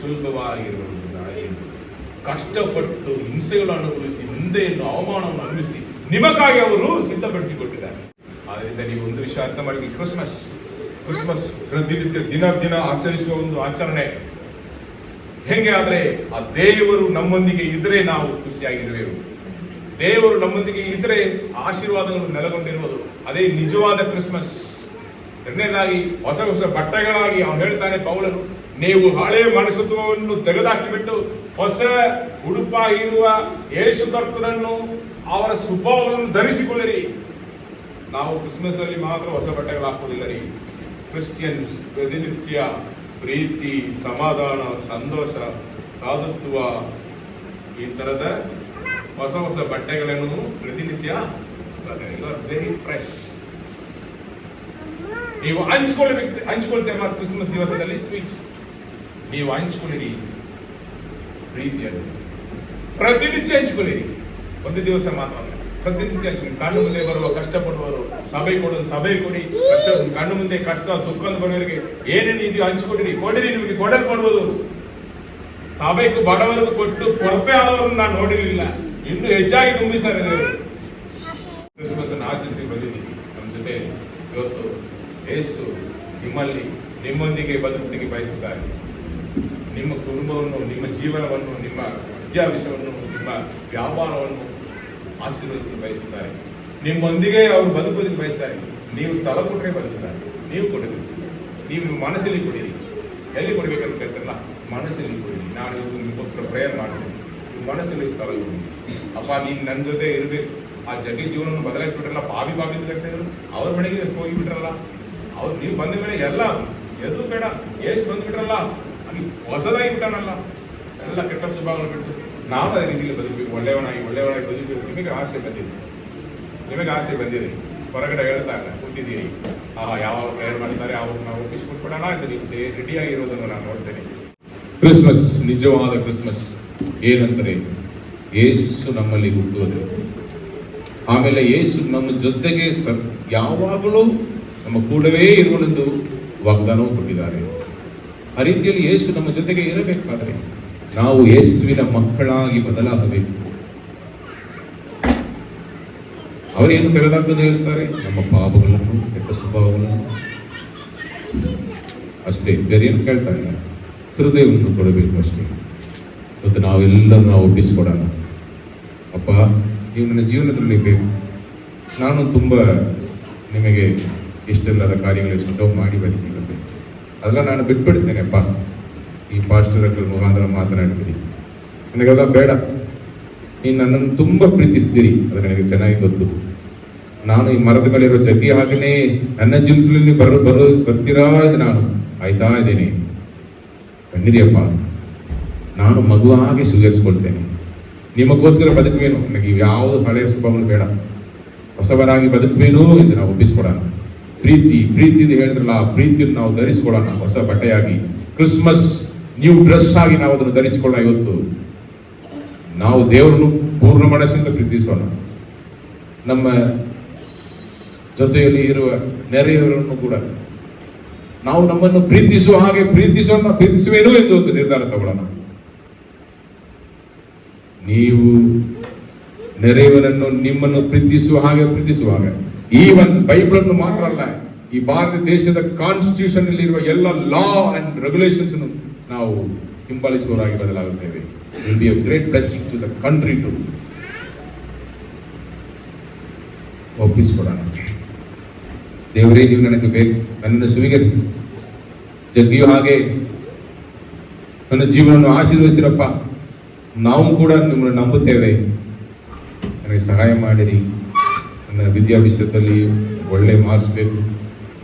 ಸುಲಭವಾಗಿರುವುದು ಕಷ್ಟಪಟ್ಟು ಹಿಂಸೆಗಳನ್ನು ಅನುಭವಿಸಿ, ನಿಂದೆಯನ್ನು ಅವಮಾನವನ್ನು ಅನುಭವಿಸಿ ನಿಮಗಾಗಿ ಅವರು ಸಿದ್ಧಪಡಿಸಿಕೊಟ್ಟಿದ್ದಾರೆ. ಆದ್ದರಿಂದ ನೀವು ಒಂದು ವಿಷಯ ಅರ್ಥ ಮಾಡಿ ಕ್ರಿಸ್ಮಸ್ ಕ್ರಿಸ್ಮಸ್ ಪ್ರತಿನಿತ್ಯ ದಿನ ದಿನ ಆಚರಿಸುವ ಒಂದು ಆಚರಣೆ. ಹೆಂಗೆ ಆದರೆ ಆ ದೇವರು ನಮ್ಮೊಂದಿಗೆ ಇದ್ರೆ ನಾವು ಖುಷಿಯಾಗಿರುವೆವು. ದೇವರು ನಮ್ಮೊಂದಿಗೆ ಇದ್ರೆ ಆಶೀರ್ವಾದಗಳು ನೆಲೆಗೊಂಡಿರುವುದು. ಅದೇ ನಿಜವಾದ ಕ್ರಿಸ್ಮಸ್. ಎರಡನೇದಾಗಿ ಹೊಸ ಹೊಸ ಬಟ್ಟೆಗಳಾಗಿ ಅವನು ಹೇಳ್ತಾನೆ ಪೌಲನು. ನೀವು ಹಳೆ ಮನಸ್ಸತ್ವವನ್ನು ತೆಗೆದುಹಾಕಿಬಿಟ್ಟು ಹೊಸ ಉಡುಪಾಗಿರುವ ಯೇಸು ಕರ್ತನನ್ನು ಅವರ ಸ್ವಭಾವವನ್ನು ಧರಿಸಿಕೊಳ್ಳಿರಿ. ನಾವು ಕ್ರಿಸ್ಮಸ್ ಅಲ್ಲಿ ಮಾತ್ರ ಹೊಸ ಬಟ್ಟೆಗಳು ಹಾಕೋದಿಲ್ಲ ರೀ. ಕ್ರಿಶ್ಚಿಯನ್ಸ್, ಪ್ರತಿನಿತ್ಯ ಪ್ರೀತಿ, ಸಮಾಧಾನ, ಸಂತೋಷ, ಸಾಧುತ್ವ ಈ ತರದ ಹೊಸ ಹೊಸ ಬಟ್ಟೆಗಳನ್ನು ಪ್ರತಿನಿತ್ಯ ವೆರಿ ಫ್ರೆಶ್ ನೀವು ಹಂಚ್ಕೊಳ್ಬೇಕು ಹಂಚ್ಕೊಳ್ತೇವೆ ಕ್ರಿಸ್ಮಸ್ ದಿವಸದಲ್ಲಿ ಸ್ವೀಟ್ಸ್ ನೀವು ಹಂಚ್ಕೊಳ್ಳಿರಿ ಪ್ರೀತಿಯನ್ನು ಪ್ರತಿನಿತ್ಯ ಹಂಚ್ಕೊಳ್ಳಿರಿ. ಒಂದು ದಿವಸ ಮಾತ್ರ. ಪ್ರತಿನಿತ್ಯ ಹಂಚ್ಕೊಳ್ಳಿ ಕಣ್ಣು ಮುಂದೆ ಬರುವ ಕಷ್ಟಪಡುವವರು ಸಭೆ ಕೊಡೋದು ಸಭೆ ಕೊಡಿ. ಕಷ್ಟ ಕಣ್ಣು ಮುಂದೆ ಕಷ್ಟ, ದುಃಖದ ಬರೋರಿಗೆ ಏನೇನು ಇದೆಯೋ ಹಂಚ್ಕೊಡಿರಿ. ಕೊಡಿರಿ ನಿಮಗೆ ಕೊಡಲ್ಪಡುವುದು ಸಭೆಗೂ ಬಡವರಿಗೂ ಕೊಟ್ಟು ಕೊರತೆ ಆದವರನ್ನು ನಾನು ನೋಡಿರಲಿಲ್ಲ. ಇನ್ನು ಹೆಚ್ಚಾಗಿ ತುಂಬಿಸ್ತಾರೆ ಕ್ರಿಸ್ಮಸ್ ಅನ್ನು ಆಚರಿಸಿ ಬಂದಿದ್ದೀವಿ ನಮ್ಮ ಜೊತೆ ಇವತ್ತು ಯೇಸು ನಿಮ್ಮಲ್ಲಿ ನಿಮ್ಮೊಂದಿಗೆ ಬದುಕುತ್ತಿಗೆ ಬಯಸುತ್ತಾರೆ. ನಿಮ್ಮ ಕುಟುಂಬವನ್ನು, ನಿಮ್ಮ ಜೀವನವನ್ನು, ನಿಮ್ಮ ವಿದ್ಯಾಭ್ಯಾಸವನ್ನು, ನಿಮ್ಮ ವ್ಯಾಪಾರವನ್ನು ಆಶೀರ್ವದಿಸಲು ಬಯಸುತ್ತಾರೆ. ನಿಮ್ಮೊಂದಿಗೆ ಅವರು ಬದುಕೋದಕ್ಕೆ ಬಯಸ್ತಾರೆ ನೀವು ಸ್ಥಳ ಕೊಟ್ಟರೆ ಬದುಕುತ್ತಾರೆ. ನೀವು ಕೊಡಬೇಕು ನೀವು ಮನಸ್ಸಲ್ಲಿ ಕೊಡಿರಿ ಎಲ್ಲಿ ಕೊಡಬೇಕಂತ ಕೇಳ್ತಾರಲ್ಲ? ಮನಸ್ಸಲ್ಲಿ ಕೊಡಿರಿ ನಾನು ಇವತ್ತು ನಿಮಗೋಸ್ಕರ ಪ್ರೇಯರ್ ಮಾಡ್ತೀನಿ. ನಿಮ್ಮ ಮನಸ್ಸಲ್ಲಿ ಸ್ಥಳ ಕೊಡಿ ಅಪ್ಪ, ನೀನು ನನ್ನ ಜೊತೆ ಇರಬೇಕು. ಆ ಜಗ್ಗಿ ಜೀವನವನ್ನು ಬದಲಾಯಿಸ್ಬಿಟ್ರಲ್ಲ ಬಾವಿ ಬಾವಿ ಅಂತ ಇದ್ರು. ಅವ್ರ ಮನೆಗೆ ಹೋಗಿಬಿಟ್ರಲ್ಲ. ಅವ್ರು ನೀವು ಬಂದ ಮೇಲೆ ಎಲ್ಲ, ಎದು ಬೇಡ. ಏಸು ಬಂದ್ಬಿಟ್ರಲ್ಲ. ಹೊಸದಾಗಿ ಬಿಟ್ಟಾನಲ್ಲ ಎಲ್ಲ ಕೆಟ್ಟ ಸ್ವಭಾವವನ್ನು ಬಿಟ್ಟು ನಾವು ಅದೇ ರೀತಿಯಲ್ಲಿ ಬದುಕಬೇಕು. ಒಳ್ಳೆಯವನಾಗಿ ಒಳ್ಳೆಯವನಾಗಿ ಬದುಕಬೇಕು. ನಿಮಗೆ ಆಸೆ ಬಂದಿದೆ. ನಿಮಗೆ ಆಸೆ ಬಂದಿದೆ. ಹೊರಗಡೆ ಹೇಳ್ತಾ ಇಲ್ಲ. ಕೂತಿದ್ದೀರಿ. ಆ ಯಾವ ಪ್ರೇಯರ್ ಮಾಡ್ತಾರೆ? ಅವ್ರು ನಾವು ಒಪ್ಪಿಸ್ಕೊಟ್ಬಿಡೋಣ ಅಂತ ನೀವು ರೆಡಿಯಾಗಿರೋದನ್ನು ನಾನು ನೋಡ್ತೇನೆ. ಕ್ರಿಸ್ಮಸ್ ನಿಜವಾದ ಕ್ರಿಸ್ಮಸ್ ಏನಂದರೆ, ಏಸು ನಮ್ಮಲ್ಲಿ ಹುಟ್ಟುವುದು. ಆಮೇಲೆ ಏಸು ನಮ್ಮ ಜೊತೆಗೆ ಸ ಯಾವಾಗಲೂ ನಮ್ಮ ಕೂಡವೇ ಇರುವನೆಂದು ವಾಗ್ದಾನವೂ ಕೊಟ್ಟಿದ್ದಾರೆ. ಆ ರೀತಿಯಲ್ಲಿ ಯೇಸು ನಮ್ಮ ಜೊತೆಗೆ ಇರಬೇಕಾದ್ರೆ ನಾವು ಯೇಸುವಿನ ಮಕ್ಕಳಾಗಿ ಬದಲಾಗಬೇಕು. ಅವರೇನು ತೆಗೆದಾಕಲು ಹೇಳ್ತಾರೆ? ನಮ್ಮ ಪಾಪಗಳನ್ನು, ಕೆಟ್ಟ ಸ್ವಭಾವಗಳನ್ನು. ಅಷ್ಟೇ, ಬೇರೆ ಏನು ಕೇಳ್ತಾ ಇಲ್ಲ ಹೃದಯವನ್ನು ಕೊಡಬೇಕು ಅಷ್ಟೇ. ಮತ್ತು ನಾವೆಲ್ಲರೂ ನಾವು ಒಪ್ಪಿಸ್ಕೊಡೋಣ. ಅಪ್ಪ, ನೀವು ನನ್ನ ಜೀವನದಲ್ಲಿ ಬೇಕು. ನಾನು ತುಂಬ ನಿಮಗೆ ಇಷ್ಟೆಲ್ಲದ ಕಾರ್ಯಗಳು ಎಷ್ಟೋ ಮಾಡಿ ಬದುಕಿರುತ್ತೆ ಅದೆಲ್ಲ ನಾನು ಬಿಟ್ಬಿಡ್ತೇನೆ ಅಪ್ಪ ಈ ಪಾಸ್ಟರ್ಗಳ ಮುಖಾಂತರ ಮಾತನಾಡ್ತೀರಿ. ನನಗೆಲ್ಲ ಬೇಡ. ನೀನು ನನ್ನನ್ನು ತುಂಬ ಪ್ರೀತಿಸ್ತೀರಿ. ಅದು ನನಗೆ ಚೆನ್ನಾಗಿ ಗೊತ್ತು. ನಾನು ಈ ಮರದ ಮೇಲಿರೋ ಜಗ್ಗಿ ಹಾಗೆಯೇ ನನ್ನ ಜೀವನದಲ್ಲಿ ಬರೋ ಬರೋ, ಬರ್ತೀರಾ ಇದು ನಾನು ಆಯ್ತಾ ಇದ್ದೀನಿ. ಕಣ್ಣಿರಿಯಪ್ಪ ನಾನು ಮಗುವಾಗಿ ಸ್ವೀಕರಿಸ್ಕೊಳ್ತೇನೆ. ನಿಮಗೋಸ್ಕರ ಬದುಕುವೇನು. ನನಗೆ ಯಾವುದು ಹಳೆಯ ಸ್ವಭಾವಗಳು ಬೇಡ. ಹೊಸವರಾಗಿ ಬದುಕುವೇನು ಇದು ನಾವು ಒಪ್ಪಿಸ್ಕೊಡೋಣ. ಪ್ರೀತಿ ಪ್ರೀತಿ ಹೇಳಿದ್ರಲ್ಲ, ಆ ಪ್ರೀತಿಯನ್ನು ನಾವು ಧರಿಸಿಕೊಳ್ಳೋಣ. ಹೊಸ ಬಟ್ಟೆಯಾಗಿ. ಕ್ರಿಸ್ಮಸ್ ನ್ಯೂ ಡ್ರೆಸ್ ಆಗಿ ನಾವು ಅದನ್ನು ಧರಿಸಿಕೊಳ್ಳ ಇವತ್ತು. ನಾವು ದೇವರನ್ನು ಪೂರ್ಣ ಮನಸ್ಸಿಂದ ಪ್ರೀತಿಸೋಣ. ನಮ್ಮ ಜೊತೆಯಲ್ಲಿ ಇರುವ ನೆರೆಯವರನ್ನು ಕೂಡ ನಾವು ನಮ್ಮನ್ನು ಪ್ರೀತಿಸುವ ಹಾಗೆ ಪ್ರೀತಿಸೋಣ, ಪ್ರೀತಿಸುವೇನು ಎಂದು ಒಂದು ನಿರ್ಧಾರ ತಗೊಳ್ಳೋಣ. ನೀವು ನೆರೆಯವರನ್ನು ನಿಮ್ಮನ್ನು ಪ್ರೀತಿಸುವ ಹಾಗೆ ಪ್ರೀತಿಸುವ ಹಾಗೆ ಈ ಒಂದು ಬೈಬಲ್ ಅನ್ನು ಮಾತ್ರ ಅಲ್ಲ, ಈ ಭಾರತ ದೇಶದ ಕಾನ್ಸ್ಟಿಟ್ಯೂಷನ್ ಇರುವ ಎಲ್ಲ ಲಾ ಅಂಡ್ ರೆಗ್ಯುಲೇಷನ್ಸ್ ನಾವು ಹಿಂಬಾಲಿಸುವವರಾಗಿ ಬದಲಾಗುತ್ತೇವೆ. Will be a great blessing to the country to ಒಪ್ಪಿಸಿಕೊಡೋಣ. ದೇವರೇ, ನೀವು ನನಗೆ ಬೇಕು ನನ್ನನ್ನು ಸ್ವೀಕರಿಸಿ. ಜಗ್ಗಿಯು ಹಾಗೆ ನನ್ನ ಜೀವನವನ್ನು ಆಶೀರ್ವದಿಸಿರಪ್ಪ. ನಾವು ಕೂಡ ನಿಮ್ಮನ್ನು ನಂಬುತ್ತೇವೆ. ನನಗೆ ಸಹಾಯ ಮಾಡಿರಿ. ವಿದ್ಯಾಭ್ಯಾಸದಲ್ಲಿ ಒಳ್ಳೆ ಮಾರ್ಕ್ಸ್ ಬೇಕು,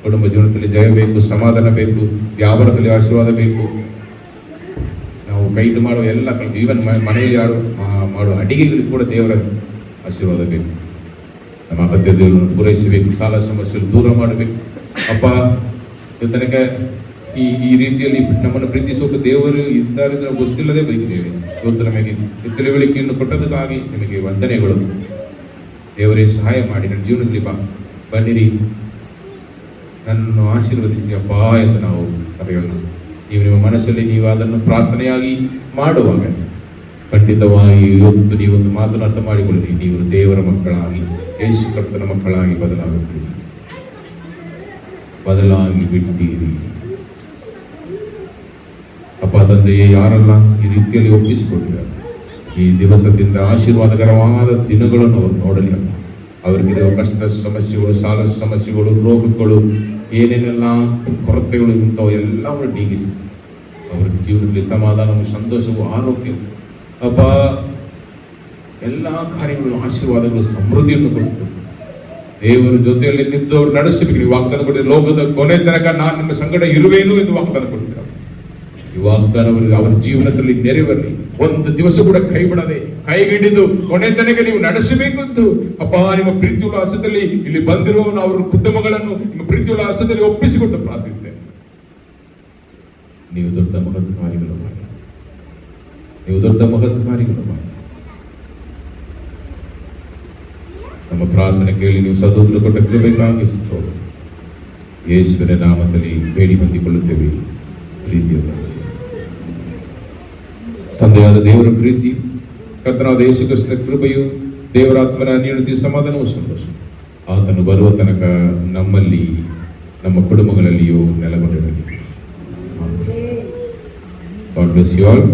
ಕುಟುಂಬ ಜೀವನದಲ್ಲಿ ಜಯ ಬೇಕು, ಸಮಾಧಾನ ಬೇಕು, ವ್ಯಾಪಾರದಲ್ಲಿ ಆಶೀರ್ವಾದ ಬೇಕು. ನಾವು ಕೈಟ್ ಮಾಡುವ ಎಲ್ಲ ಕೆಲಸ ಈವನ್ ಮನೆಯಲ್ಲಿ ಆಡುವ ಮಾ- ಮಾಡುವ ಅಡಿಗೆಗಳಿಗೆ ಕೂಡ ದೇವರ ಆಶೀರ್ವಾದ ಬೇಕು. ನಮ್ಮ ಅಗತ್ಯತೆಗಳನ್ನು ಪೂರೈಸಬೇಕು ಸಾಲ ಸಮಸ್ಯೆಗಳು ದೂರ ಮಾಡಬೇಕು. ಅಪ್ಪ ತನಕ ಈ ಈ ರೀತಿಯಲ್ಲಿ ನಮ್ಮನ್ನು ಪ್ರೀತಿಸುವ ದೇವರು ಇದ್ದಾರೆ ಗೊತ್ತಿಲ್ಲದೆ ಬೈತೇವೆ ಇವತ್ತು ನಮಗೆ ತಿಳುವಳಿಕೆಯನ್ನು ಕೊಟ್ಟದಕ್ಕಾಗಿ ನಿಮಗೆ ವಂದನೆಗಳು. ದೇವರೇ ಸಹಾಯ ಮಾಡಿ ನನ್ನ ಜೀವನದಲ್ಲಿ ಬಾ. ಬನ್ನಿರಿ. ನನ್ನನ್ನು ಆಶೀರ್ವದಿಸಿ ಅಪ್ಪ ಎಂದು ನಾವು ಕರೆಯೋಣ. ನೀವು ನಿಮ್ಮ ಮನಸ್ಸಲ್ಲಿ ನೀವು ಅದನ್ನು ಪ್ರಾರ್ಥನೆಯಾಗಿ ಮಾಡುವಾಗ ಖಂಡಿತವಾಗಿ ಇವತ್ತು ನೀವೊಂದು ಮಾತನ್ನು ಅರ್ಥ ಮಾಡಿಕೊಳ್ಳಿರಿ. ನೀವು ದೇವರ ಮಕ್ಕಳಾಗಿ, ಯೇಸು ಕರ್ತನ ಮಕ್ಕಳಾಗಿ ಬದಲಾಗುತ್ತೀರಿ. ಬದಲಾಗಿ ಬಿಟ್ಟಿರಿ ಅಪ್ಪ, ತಂದೆಯೇ, ಯಾರೆಲ್ಲ ಈ ರೀತಿಯಲ್ಲಿ ಒಪ್ಪಿಸಿಕೊಂಡಿದ್ದಾರೆ? ಈ ದಿವಸದಿಂದ ಆಶೀರ್ವಾದಕರವಾದ ದಿನಗಳನ್ನು ಅವರು ನೋಡಲಿ. ಅವರಿಗಿರುವ ಕಷ್ಟ ಸಮಸ್ಯೆಗಳು, ಸಾಲ ಸಮಸ್ಯೆಗಳು, ರೋಗಗಳು, ಏನೇನೆಲ್ಲ ಕೊರತೆಗಳು ಇಂಥವು ಎಲ್ಲವನ್ನು ನೀಗಿಸಿ. ಅವರ ಜೀವನದಲ್ಲಿ ಸಮಾಧಾನವು, ಸಂತೋಷವು ಆರೋಗ್ಯವು ಅಪ್ಪ ಎಲ್ಲ ಕಾರ್ಯಗಳು, ಆಶೀರ್ವಾದಗಳು, ಸಮೃದ್ಧಿಯನ್ನು ಕೊಟ್ಟು. ದೇವರ ಜೊತೆಯಲ್ಲಿ ನಿಂತು ನಡೆಸಬೇಕು ನೀವು ವಾಗ್ದಾನ ಕೊಟ್ಟಿದ್ರೆ ಲೋಕದ ಕೊನೆ ತನಕ ನಾನು ನಿಮ್ಮ ಸಂಗಡ ಇರುವೇನು ಎಂದು ವಾಗ್ದಾನ ಕೊಟ್ಟಿದ್ದಾರೆ ಈ ಅವರ ಜೀವನದಲ್ಲಿ ನೆರವೇರಲಿ ಒಂದು ದಿವಸ ಕೂಡ ಕೈ ಬಿಡದೆ ಕೈಗಿಡಿದು ಕೊನೆ ತನಕ ನೀವು ನಡೆಸಬೇಕು ಎಂದು ಅಪ್ಪ, ನಿಮ್ಮ ಪ್ರೀತಿ ಉಲ್ಲಾಸದಲ್ಲಿ ಇಲ್ಲಿ ಬಂದಿರುವ ಅವರ ಕುಟುಂಬಗಳನ್ನು ನಿಮ್ಮ ಪ್ರೀತಿ ಉಲ್ಲಾಸದಲ್ಲಿ ಒಪ್ಪಿಸಿಕೊಂಡು ಪ್ರಾರ್ಥಿಸ್ತೇನೆ. ನೀವು ದೊಡ್ಡ ಮಹತ್ ಕಾರ್ಯಗಳು ಮಾಡಿ. ನೀವು ದೊಡ್ಡ ಮಹತ್ ಕಾರ್ಯಗಳು ಮಾಡಿ. ನಮ್ಮ ಪ್ರಾರ್ಥನೆ ಕೇಳಿ ನೀವು ಸದೋತ್ರ ಕೊಟ್ಟ ಕೃಪೆಗಾಗಿ ಯೇಸುವಿನ ನಾಮದಲ್ಲಿ ಬೇಡಿ ಹೊಂದಿಕೊಳ್ಳುತ್ತೇವೆ ಪ್ರೀತಿಯ ತಂದೆಯಾದ ದೇವರ ಪ್ರೀತಿ ಕರ್ತನಾದ ಯೇಸು ಕೃಷ್ಣ ಕೃಪೆಯು ದೇವರಾತ್ಮನ ನೀಡುತ್ತಿ ಸಮಾಧಾನವೂ ಸಂತೋಷ. ಆತನು ಬರುವ ತನಕ ನಮ್ಮಲ್ಲಿ, ನಮ್ಮ ಕುಟುಂಬಗಳಲ್ಲಿಯೂ ನೆಲೆಗೊಂಡಿರಲಿ. God bless you all